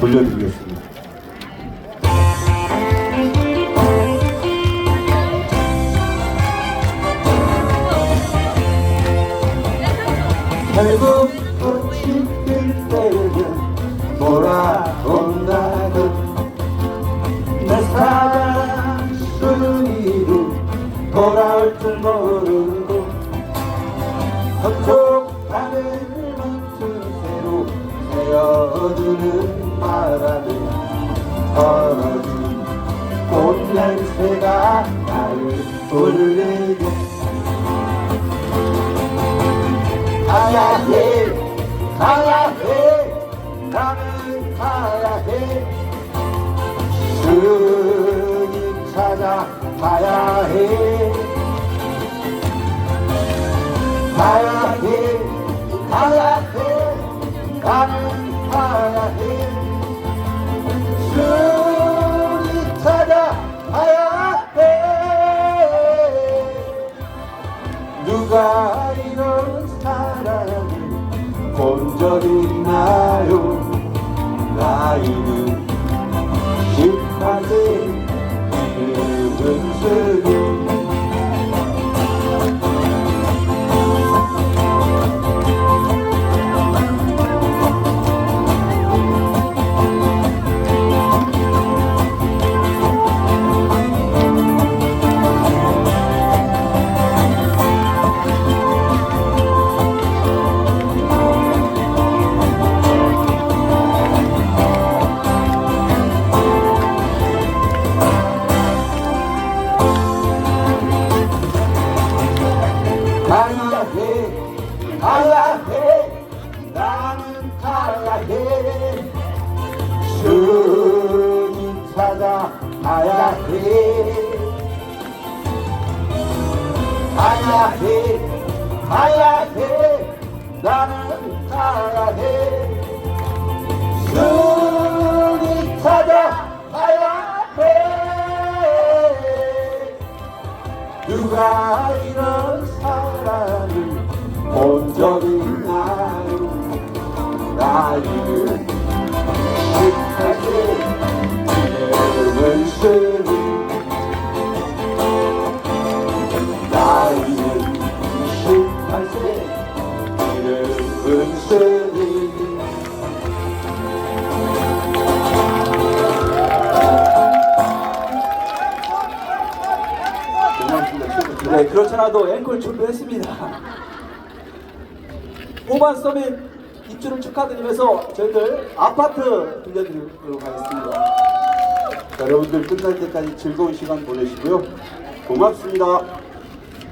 돌려드리겠습니다. 돌아올 줄 모르고 세어주는 바람에 떨어진 꽃 냄새가 나를 부르고 가야 해 가야 해 나는 가야 해. 스님 찾아 가야 해. 가야 해 가야 해 나는 있나요 나이는 나는 가야 해 스님 찾아 가야 해 가야 해 가야 해 나는 가야 해 스님 찾아 가야 해 누가 이런 사랑을 본적 있나 네, 그렇잖아도 앵콜 준비했습니다. 호반 서밋 입주를 축하드리면서 저희들 아파트 들려드리도록 하겠습니다. 자, 여러분들 끝날 때까지 즐거운 시간 보내시고요. 고맙습니다.